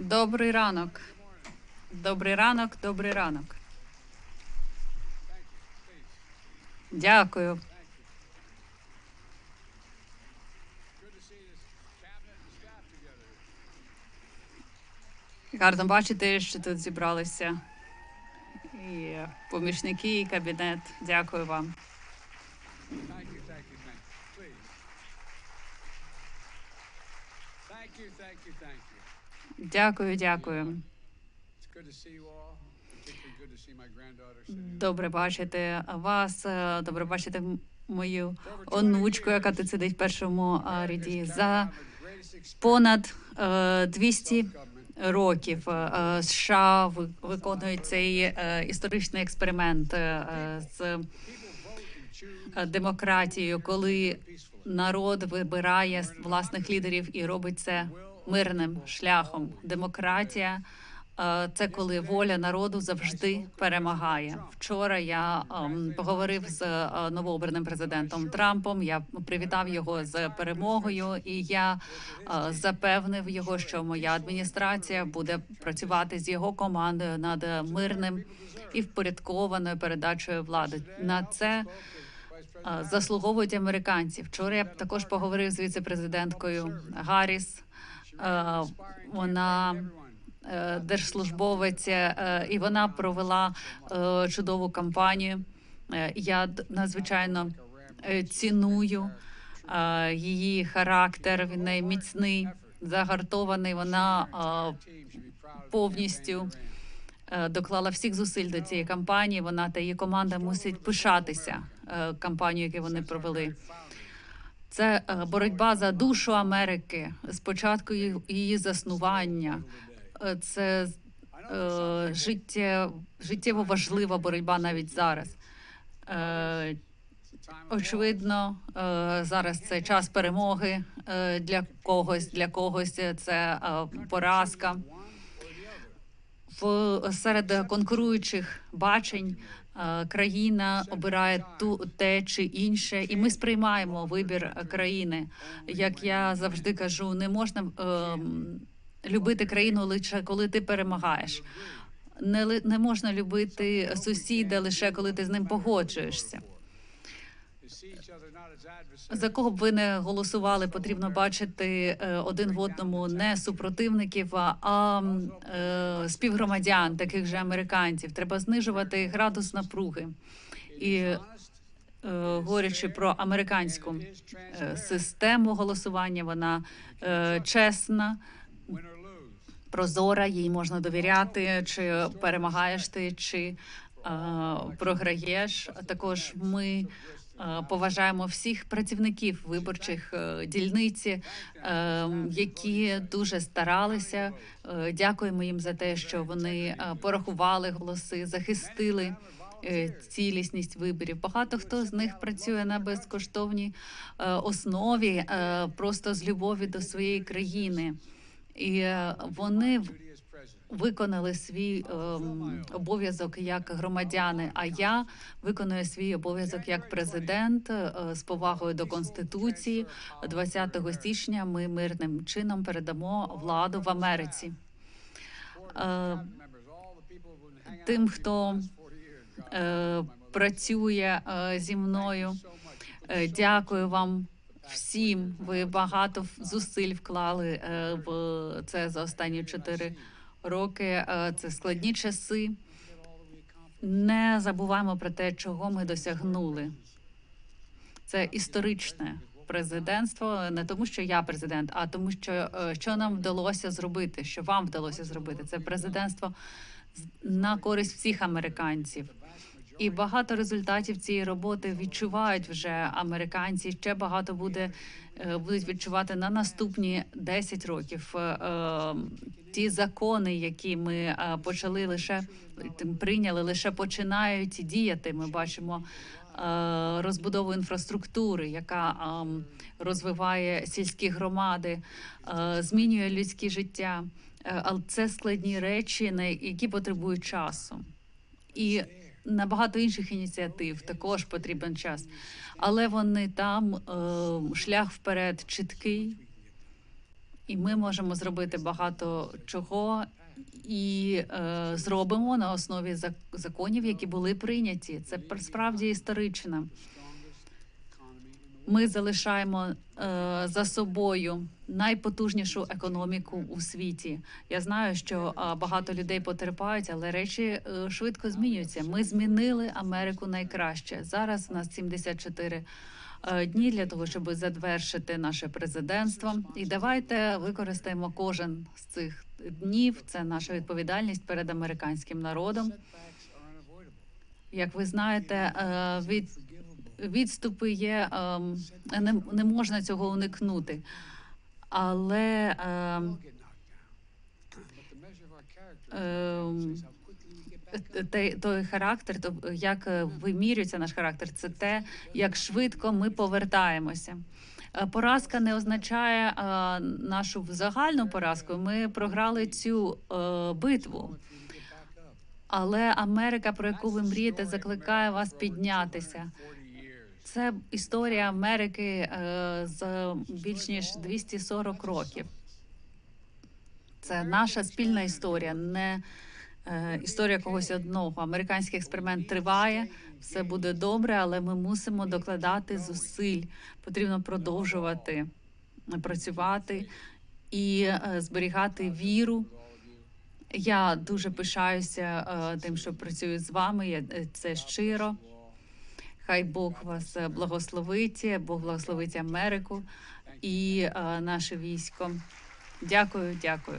Добрий ранок. Добрий ранок, добрий ранок. Дякую. Гарно бачити, що тут зібралися і помічники, і кабінет. Дякую вам. Thank you, thank. Дякую, дякую. Добре бачити вас. е, Добре бачити мою онучку, яка тут сидить в першому ряді. За понад е, 200 років е, США ви- виконують цей е, історичний експеримент е, е, з е, демократією, коли народ вибирає власних лідерів і робить це мирним шляхом. Демократія е, це коли воля народу завжди перемагає. Вчора я ем, поговорив з е, новообраним президентом Трампом. Я привітав його з перемогою, і я е, запевнив його, що моя адміністрація буде працювати з його командою над мирним і впорядкованою передачею влади. На це заслуговують американці. Вчора я також поговорив з віце-президенткою Гарріс. Е, Вона е, держслужбовець, е, і вона провела чудову кампанію. Я надзвичайно ціную її характер. Він міцний, загартований. Вона повністю доклала всіх зусиль до цієї кампанії. Вона та її команда мусить пишатися кампанією, яку вони провели. Це е, боротьба за душу Америки з початку її- заснування. Е, Це е, життє, життєво важлива боротьба навіть зараз. Е, Очевидно, зараз це час перемоги для когось, для когось це е, поразка. В серед конкуруючих бачень країна обирає ту те чи інше, і ми сприймаємо вибір країни. Як я завжди кажу, не можна е, любити країну лише коли ти перемагаєш. Не, не можна любити сусіда лише коли ти з ним погоджуєшся. За кого б ви не голосували, потрібно бачити е, один в одному не супротивників, а- е, співгромадян, таких же американців. Треба знижувати градус напруги. І е, говорячи про американську систему голосування, вона чесна, прозора, їй можна довіряти, чи перемагаєш ти, чи е, програєш. Також ми поважаємо всіх працівників виборчих е, дільниці, е, які дуже старалися. Е, Дякуємо їм за те, що вони е, порахували голоси, захистили. е, Цілісність виборів. Багато хто з них працює на безкоштовній е, основі, е, просто з любові до своєї країни, і е, вони виконали свій ем, обов'язок як громадяни. А я виконую свій обов'язок як президент е, з повагою до конституції. 20 січня ми мирним чином передамо владу в Америці. Е, Тим, хто е, працює е, зі мною, е, дякую вам. Всім ви багато зусиль вклали е, в це за останні чотири роки. Е, Це складні часи. Не забуваємо про те, чого ми досягнули. Це історичне президентство, не тому, що я президент, а тому, що е, що нам вдалося зробити, що вам вдалося зробити. Це президентство на користь всіх американців. І багато результатів цієї роботи відчувають вже американці. Ще багато буде е, будуть відчувати на наступні 10 років. Е, е, Ті закони, які ми почали лише тим прийняли, лише починають діяти. Ми бачимо розбудову інфраструктури, яка розвиває сільські громади, змінює людське життя. Але це складні речі, на які потребують часу. І на багато інших ініціатив також потрібен час, але вони там е, шлях вперед чіткий, і ми можемо зробити багато чого. І е, зробимо на основі законів, які були прийняті. Це пр- справді історично. Ми залишаємо е, за собою найпотужнішу економіку у світі. Я знаю, що е, багато людей потерпають, але речі е, швидко змінюються. Ми змінили Америку найкраще. Зараз у нас 74 е, дні для того, щоб завершити наше президентство. І давайте використаємо кожен з цих днів. Це наша відповідальність перед американським народом. Як ви знаєте, е, від відступи є ем, не, не можна цього уникнути. Але ем, ем, той, характер, то як е, вимірюється наш характер, це те, як швидко ми повертаємося. Е, Поразка не означає е, нашу загальну поразку. Ми програли цю битву. Але Америка, про яку ви мрієте, закликає вас піднятися. Це історія Америки е, з більш ніж 240 років. Це наша спільна історія, не е, історія когось одного. Американський експеримент триває, все буде добре, але ми мусимо докладати зусиль. Потрібно продовжувати працювати і е, зберігати віру. Я дуже пишаюся тим, що працюю з вами. Я це щиро. Хай Бог вас е, благословить, Бог благословить Америку і е, наше військо. Дякую, дякую.